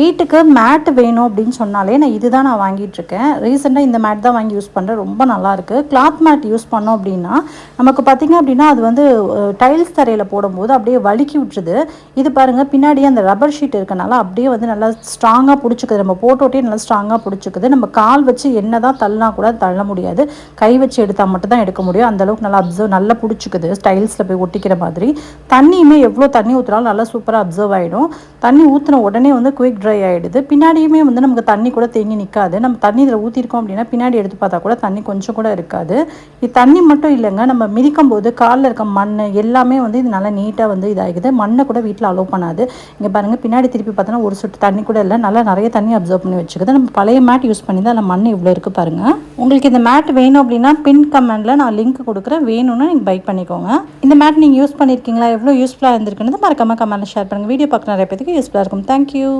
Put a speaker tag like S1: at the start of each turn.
S1: வீட்டுக்கு மேட் வேணும் அப்படின்னு சொன்னாலே நான் இதுதான் நான் வாங்கிட்டு இருக்கேன் ரீசெண்டாக இந்த மேட் தான் வாங்கி யூஸ் பண்ணுறேன் ரொம்ப நல்லாயிருக்கு கிளாத் மேட் யூஸ் பண்ணோம் அப்படின்னா நமக்கு பார்த்திங்க அப்படின்னா அது வந்து டைல்ஸ் தரையில் போடும்போது அப்படியே வழுக்கி விட்டுருது. இது பாருங்கள் பின்னாடியே அந்த ரப்பர் ஷீட் இருக்கனால அப்படியே வந்து நல்லா ஸ்ட்ராங்காக பிடிச்சிக்குது. நம்ம போட்டோட்டே நல்லா ஸ்ட்ராங்காக பிடிச்சிக்குது. நம்ம கால் வச்சு என்ன தான் தள்ளினா கூட தள்ள முடியாது. கை வச்சு எடுத்தால் மட்டும் தான் எடுக்க முடியும். அந்த அளவுக்கு நல்லா அப்சர்வ் நல்லா பிடிச்சிக்குது. டைல்ஸில் போய் ஒட்டிக்கிற மாதிரி. தண்ணியுமே எவ்வளோ தண்ணி ஊற்றுனாலும் நல்லா சூப்பராக அப்சர்வ் ஆகிடும் தண்ணி ஊற்றின உடனே வந்து குயிக் ட்ரை ஆகிடுது பின்னாடியுமே வந்து நமக்கு தண்ணி கூட தேங்கி நிற்காது நம்ம தண்ணி இதில் ஊற்றிருக்கோம் அப்படின்னா பின்னாடி எடுத்து பார்த்தா கூட தண்ணி கொஞ்சம் கூட இருக்காது. இது தண்ணி மட்டும் இல்லைங்க. நம்ம மிதிக்கும் போது காலில் இருக்க மண் எல்லாமே வந்து இது நல்லா நீட்டாக வந்து இதாகிடுது மண்ணை கூட வீட்டில் அலோவ் பண்ணாது. இங்கே பாருங்கள் பின்னாடி திருப்பி பார்த்தோன்னா ஒரு சொட்டு தண்ணி கூட இல்லை. நல்லா நிறைய தண்ணி அப்சர்வ் பண்ணி வச்சுக்குது. நம்ம பழைய மேட் யூஸ் பண்ணி தான் அதில் மண் இவ்வளோ இருக்குது பாருங்கள் உங்களுக்கு இந்த மேட் வேணும் அப்படின்னா பின் கமெண்டில் நான் லிங்க் கொடுக்குறேன். வேணும்னா நீங்கள் பைக் பண்ணிக்கோங்க. இந்த மேட் நீங்கள் யூஸ் பண்ணியிருக்கீங்களா எவ்வளோ யூஸ்ஃபுல்லாக இருந்திருக்குன்னு மறக்காமல் கமெண்ட்டில் ஷேர் பண்ணுங்கள் வீடியோ பார்க்க நிறைய பேருக்கு யூஸ்ஃபுல்லாக இருக்கும். தேங்க்யூ